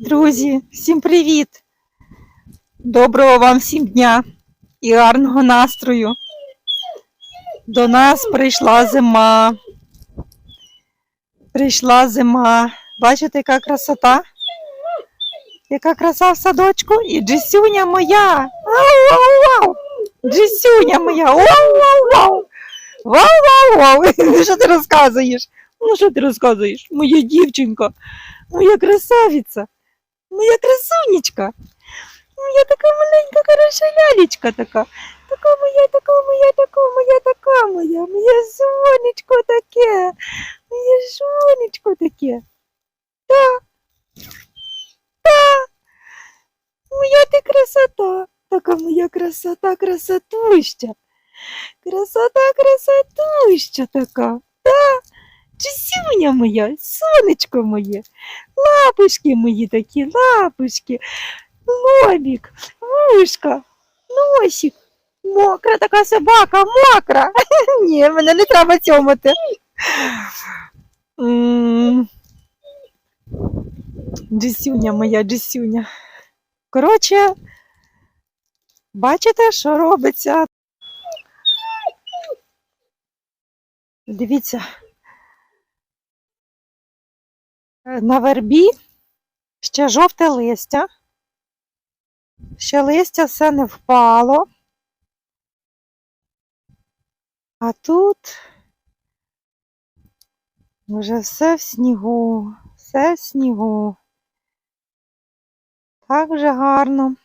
Друзі, всім привіт! Доброго вам всім дня і гарного настрою. До нас прийшла зима. Прийшла зима. Бачите, яка красота? Яка краса в садочку? І Джесюня моя. Вау-вау-вау! Джесюня моя. Вау-вау-вау! Вау-вау-вау! Що ти розказуєш? Ну, що ти розказуєш? Моя дівчинка, моя красавиця. Моя красунечка. Моя така маленька хороша лялечка така. Така моя, така моя, така моя, така моя. Моє сонечко таке. Моє сонечко таке. Та. Та. Моя ти красота. Така моя красота, красотуща. Красота, красотуща така. Та. Чисюня моя, сонечко моє. Лапушки мої такі, лапушки, лобік, вушка, носик. Мокра така собака, мокра. Ні, мене не треба цьомати. Джесюня моя, Джесюня. Коротше, бачите, що робиться? Дивіться. Е, На вербі ще жовте листя. Ще листя все не впало. А тут вже все в снігу, все в снігу. Так вже гарно.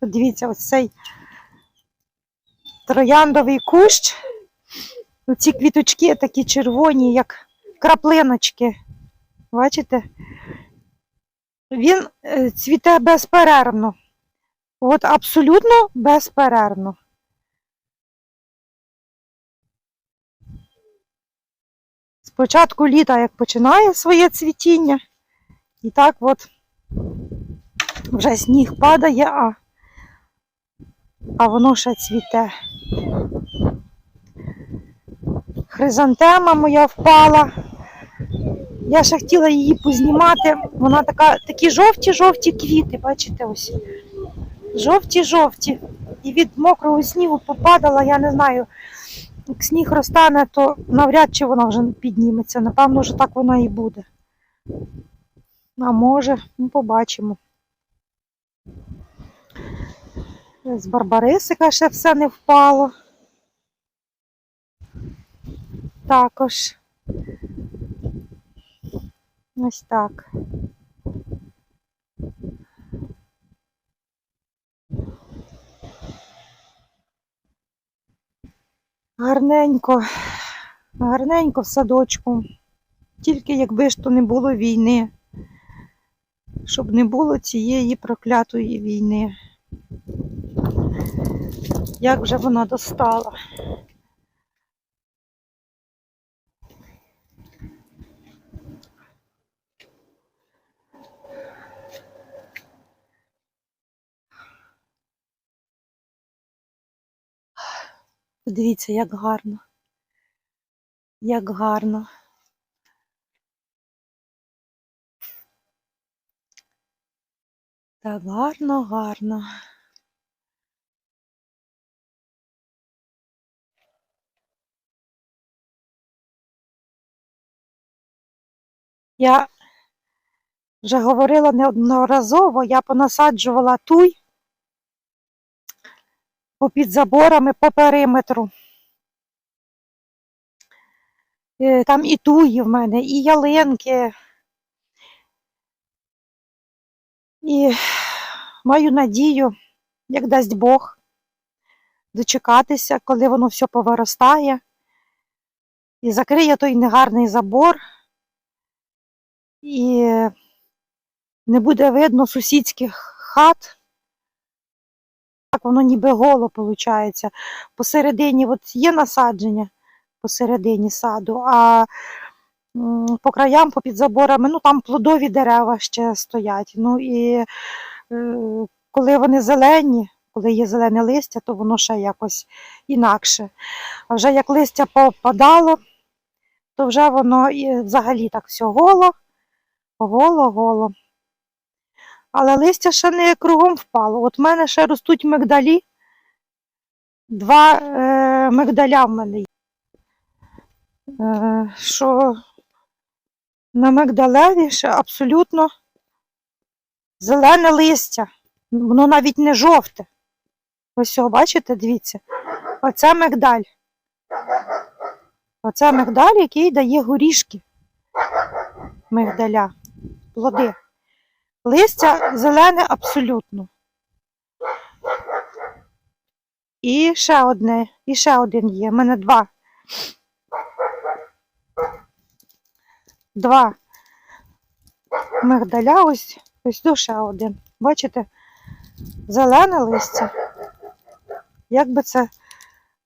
Подивіться, ось цей трояндовий кущ. Ці квіточки такі червоні, як краплиночки. Бачите? Він е, цвіте безперервно. От абсолютно безперервно. З початку літа, як починає своє цвітіння, і так от вже сніг падає, а, а воно ще цвіте. Хризантема моя впала. Я ще хотіла її познімати. Вона така, такі жовті-жовті квіти, бачите ось. Жовті-жовті. І від мокрого снігу попадала, я не знаю, як сніг розтане, то навряд чи вона вже підніметься. Напевно, вже так вона і буде. А може, ну побачимо. З Барбарисика ще все не впало. Також. Ось так. Гарненько, гарненько в садочку. Тільки якби ж то не було війни, щоб не було цієї проклятої війни. Як вже вона достала. Подивіться, як гарно. Як гарно. Так гарно, гарно. Я вже говорила неодноразово, я понасаджувала туй попід заборами по периметру. Е, Там і туї в мене, і ялинки. І маю надію, як дасть Бог, дочекатися, коли воно все повиростає. І закриє той негарний забор. І не буде видно сусідських хат. Так воно ніби голо виходить. Посередині от є насадження посередині саду, а по краям, попід заборами, ну там плодові дерева ще стоять. Ну і е, коли вони зелені, коли є зелене листя, то воно ще якось інакше. А вже як листя попадало, то вже воно і взагалі так все голо, голо, голо. Але листя ще не кругом впало. От в мене ще ростуть мигдалі. Два е, мигдаля в мене є. Е, що на мигдалеві ще абсолютно зелене листя. Воно навіть не жовте. Ось його, бачите, дивіться. Оце мигдаль. Оце мигдаль, який дає горішки мигдаля, плоди. Листя зелене абсолютно. І ще одне, і ще один є. У мене два. Два мигдаля, ось, ось до ще один. Бачите? Зелене листя. Як би це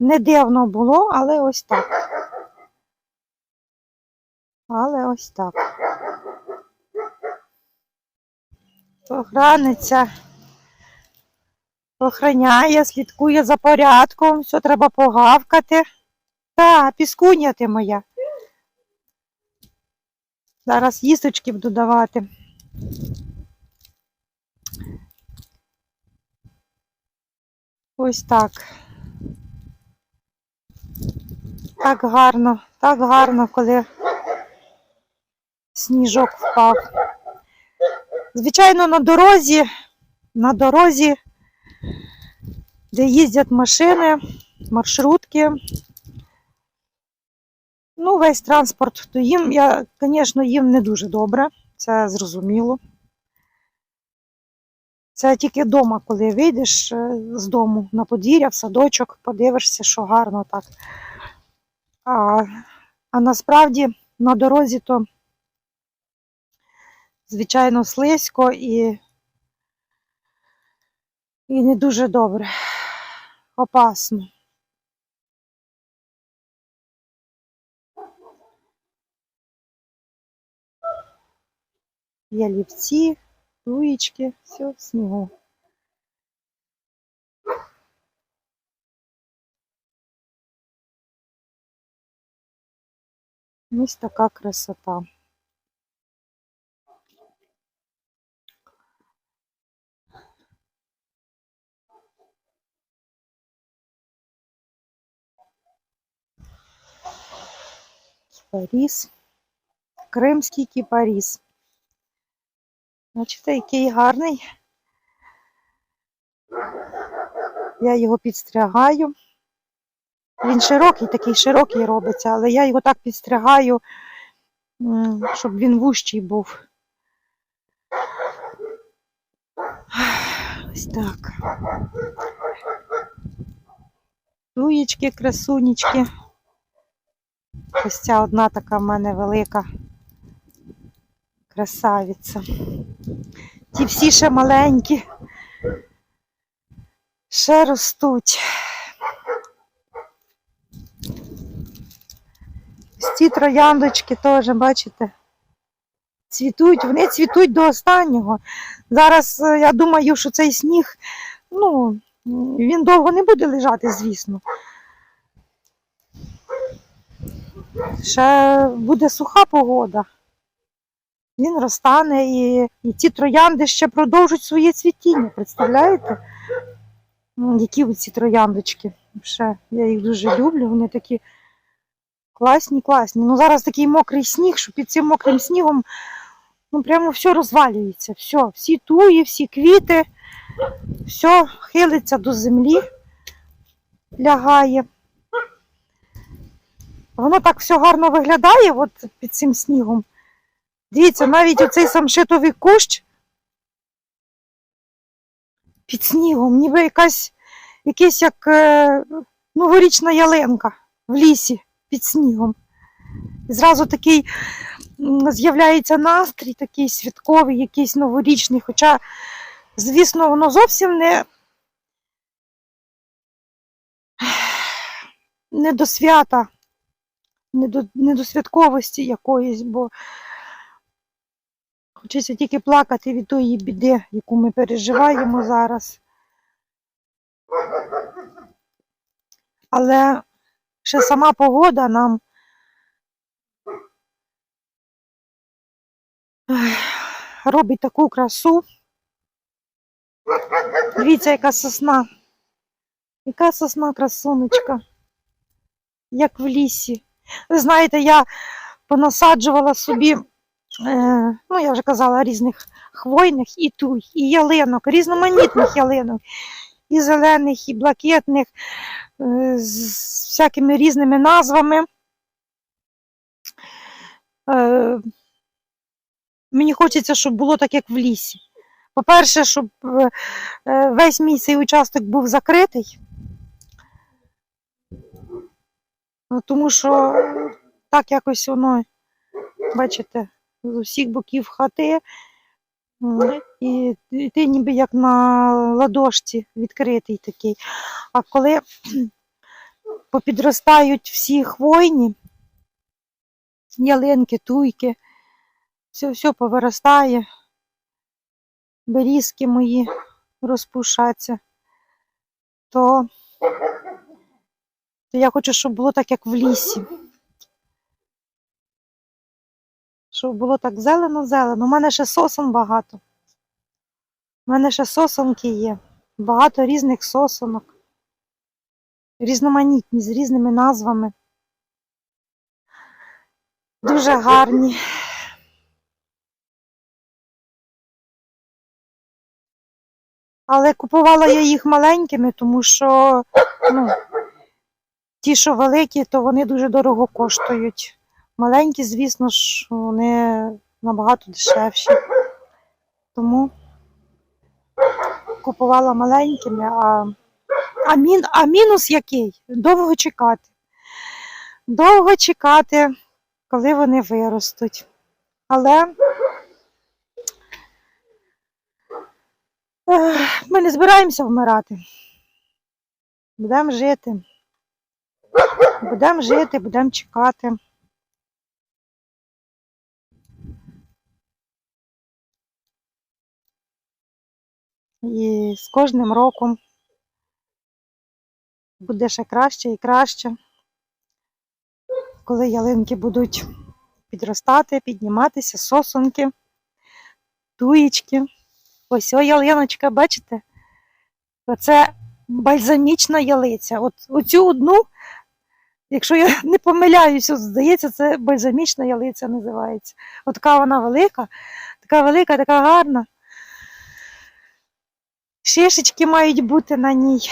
не дивно було, але ось так. Але ось так. Охраниця охраняє, слідкує за порядком, все треба погавкати. Та, піскуня ти моя. Зараз їсточки буду давати. Ось так. Так гарно, так гарно, коли сніжок впав. Звичайно, на дорозі, на дорозі, де їздять машини, маршрутки, ну, весь транспорт, то їм, я, звісно, їм не дуже добре, це зрозуміло. Це тільки вдома, коли вийдеш е, з дому на подвір'я, в садочок, подивишся, що гарно так. А, а насправді на дорозі то, звичайно, слизько і, і не дуже добре. Опасно. Ялівці, туєчки, все снігу. Ось така красота. Кіпаріс. Кримський кіпаріс. Бачите, який гарний. Я його підстригаю. Він широкий, такий широкий робиться, але я його так підстригаю, щоб він вущий був. Ось так. Туєчки, красунечки. Ось ця одна така в мене велика красавиця. Ті всі ще маленькі, ще ростуть. Ось ці трояндочки теж, бачите, цвітуть, вони цвітуть до останнього. Зараз е, я думаю, що цей сніг, ну, він довго не буде лежати, звісно. Ще буде суха погода. Він розтане і, і ці троянди ще продовжать своє цвітіння, представляєте? Які ці трояндочки. Ще, я їх дуже люблю, вони такі класні, класні. Ну зараз такий мокрий сніг, що під цим мокрим снігом ну прямо все розвалюється. Все, всі туї, всі квіти, все хилиться до землі, лягає. Воно так все гарно виглядає от під цим снігом. Дивіться, навіть оцей самшитовий кущ під снігом, ніби якась, якась як е, новорічна ялинка в лісі під снігом. І зразу такий з'являється настрій, такий святковий, якийсь новорічний. Хоча, звісно, воно зовсім не, не до свята, не до, не до святковості якоїсь, бо Хочеться тільки плакати від тої біди, яку ми переживаємо зараз. Але ще сама погода нам робить таку красу. Дивіться, яка сосна. Яка сосна красунечка. Як в лісі. Ви знаєте, я понасаджувала собі, е, ну я вже казала, різних хвойних і туй, і ялинок, різноманітних ялинок, і зелених, і блакитних, е, з всякими різними назвами. Е, мені хочеться, щоб було так, як в лісі. По-перше, щоб весь мій цей участок був закритий. Ну, Тому що так якось воно, бачите, з усіх боків хати, і ти ніби як на ладошці відкритий такий. А коли попідростають всі хвойні, ялинки, туйки, все, все повиростає, берізки мої розпушаться, то, то я хочу, щоб було так, як в лісі. Щоб було так зелено-зелено. У мене ще сосон багато. У мене ще сосонки є. Багато різних сосонок. Різноманітні, з різними назвами. Дуже гарні. Але купувала я їх маленькими, тому що ну, ті, що великі, то вони дуже дорого коштують. Маленькі, звісно ж, вони набагато дешевші. Тому купувала маленькими, а, а, мін, а мінус який? Довго чекати. Довго чекати, коли вони виростуть. Але ми не збираємося вмирати. Будемо жити. Будемо жити, будемо чекати. І з кожним роком буде ще краще і краще, коли ялинки будуть підростати, підніматися, сосунки, туєчки. Ось о ялиночка, бачите? Оце бальзамічна ялиця. От оцю одну, якщо я не помиляюся, здається, це бальзамічна ялиця називається. От така вона велика, така велика, така гарна. Шишечки мають бути на ній.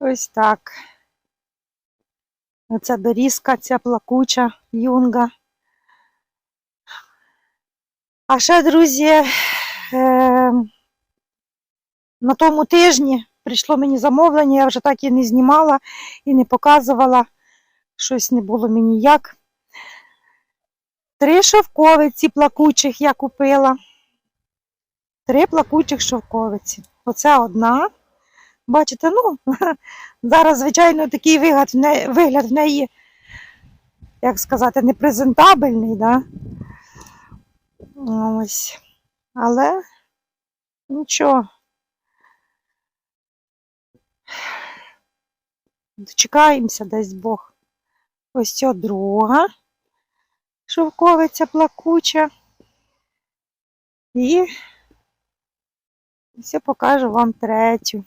Ось так. Оця дорізка, ця плакуча юнга. А ще, друзі, е, на тому тижні прийшло мені замовлення, я вже так і не знімала і не показувала. Щось не було мені як. Три шовковиці плакучих я купила. Три плакучих шовковиці. Оце одна. Бачите, ну, зараз, звичайно, такий вигляд в неї, вигляд в неї, як сказати, непрезентабельний, да? Ось. Але нічого. Дочекаємося, дасть Бог. Ось ця друга шовковиця плакуча. І все покажу вам третю.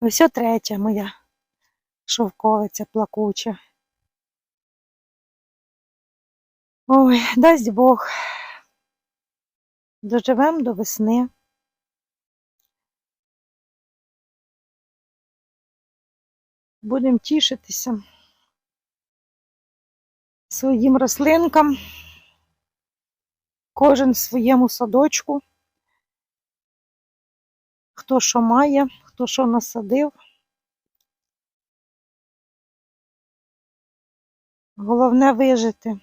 Ось третя моя шовковиця плакуча. Ой, дасть Бог. Доживемо до весни. Будемо тішитися своїм рослинкам, кожен в своєму садочку. Хто що має, хто що насадив. Головне вижити.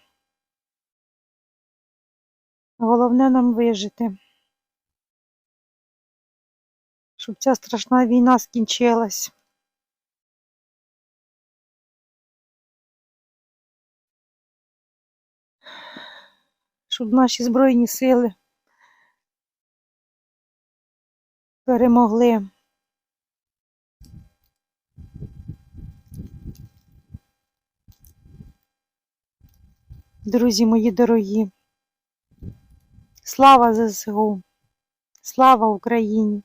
Головне нам вижити. Щоб ця страшна війна скінчилась. Щоб наші Збройні сили перемогли. Друзі мої дорогі, слава ЗСУ, слава Україні.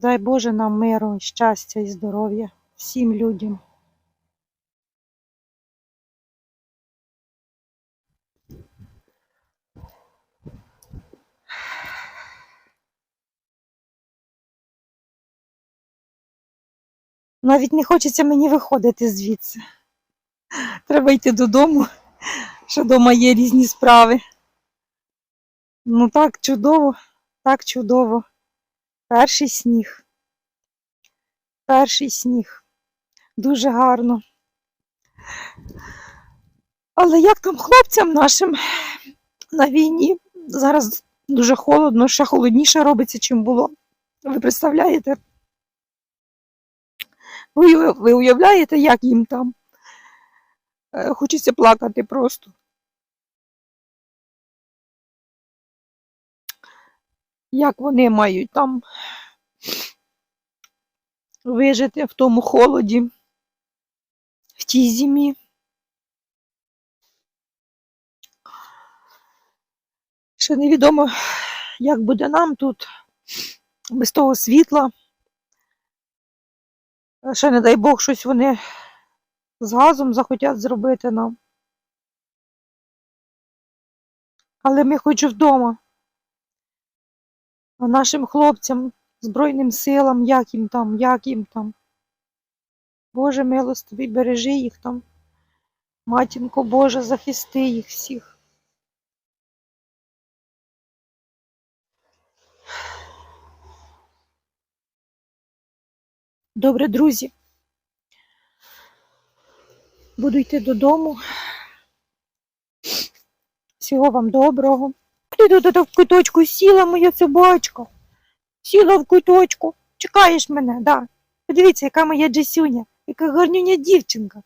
Дай Боже нам миру, щастя і здоров'я всім людям. Навіть не хочеться мені виходити звідси. Треба йти додому, що вдома є різні справи. Ну так чудово, так чудово. Перший сніг. Перший сніг. Дуже гарно. Але як там хлопцям нашим на війні? Зараз дуже холодно, ще холодніше робиться, чим було. Ви представляєте? Ви, ви уявляєте, як їм там? Е, Хочеться плакати просто. Як вони мають там вижити в тому холоді, в тій зимі. Ще невідомо, як буде нам тут без того світла. Ще, не дай Бог, щось вони з газом захотять зробити нам. Але ми хоч вдома. Нашим хлопцям, Збройним силам, як їм там, як їм там. Боже милостивий, бережи їх там. Матінко Божа, захисти їх всіх. Добре, друзі. Буду йти додому. Всього вам доброго. Ти тут в куточку сіла моя собачка. Сіла в куточку. Чекаєш мене, да. Подивіться, яка моя Джесюня, яка гарнюня дівчинка,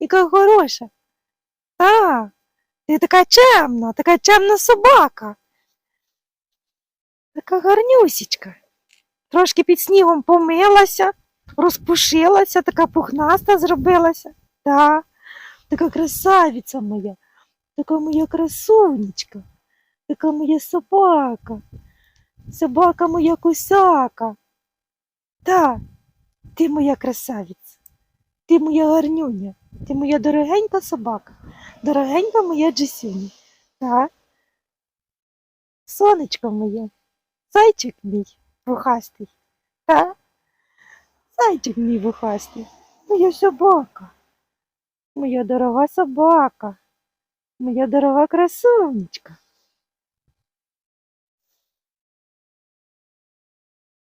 яка хороша. Так, ти така чемна, така чемна собака. Така гарнюсічка. Трошки під снігом помилася, розпушилася, така пухнаста зробилася. Так, така красавиця моя, така моя красунечка, така моя собака, собака моя косака. Так, ти моя красавиця, ти моя гарнюня, ти моя дорогенька собака, дорогенька моя Джесюня. Так. Сонечко моє, зайчик мій вухастий. Та? Зайчик мій вухастий, моя собака, моя дорога собака, моя дорога красунечка.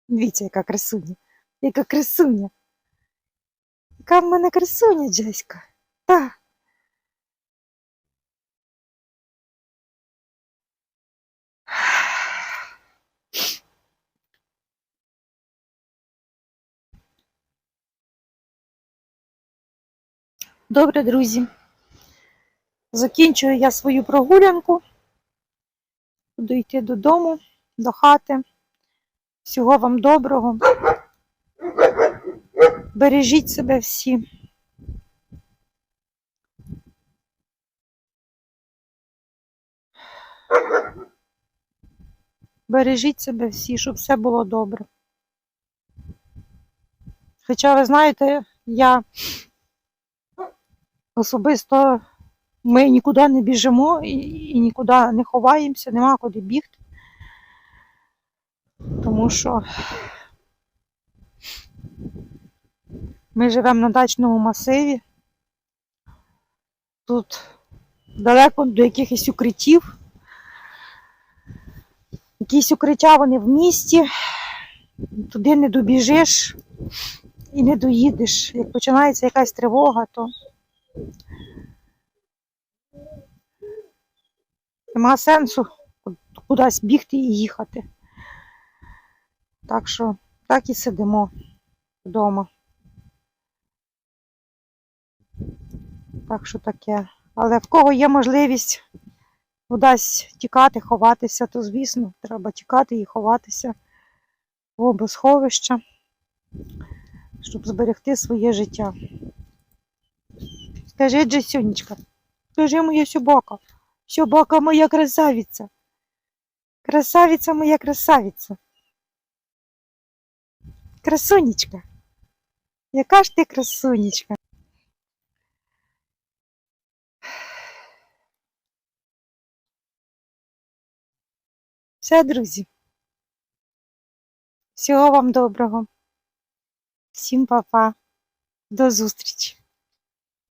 Дивіться, яка красуня, яка красуня. Яка в мене красуня, Джеська. Та. Добре, друзі. Закінчую я свою прогулянку. Буду йти додому, до хати. Всього вам доброго. Бережіть себе всі. Бережіть себе всі, щоб все було добре. Хоча, ви знаєте, я особисто ми нікуди не біжимо і, і нікуди не ховаємося, нема куди бігти. Тому що ми живемо на дачному масиві. Тут далеко до якихось укриттів. Якісь укриття вони в місті, туди не добіжиш і не доїдеш. Як починається якась тривога, то нема сенсу кудись бігти і їхати. Так що так і сидимо вдома. Так що таке. Але в кого є можливість вдасть тікати, ховатися, то звісно, треба тікати і ховатися в обосховища, щоб зберегти своє життя. Скажи, Джесюнечка, скажи моя собака, собака моя красавиця. Красавиця моя красавиця. Красунечка. Яка ж ти красунечка? Все, друзі. Всього вам доброго. Всім па-па. До зустрічі.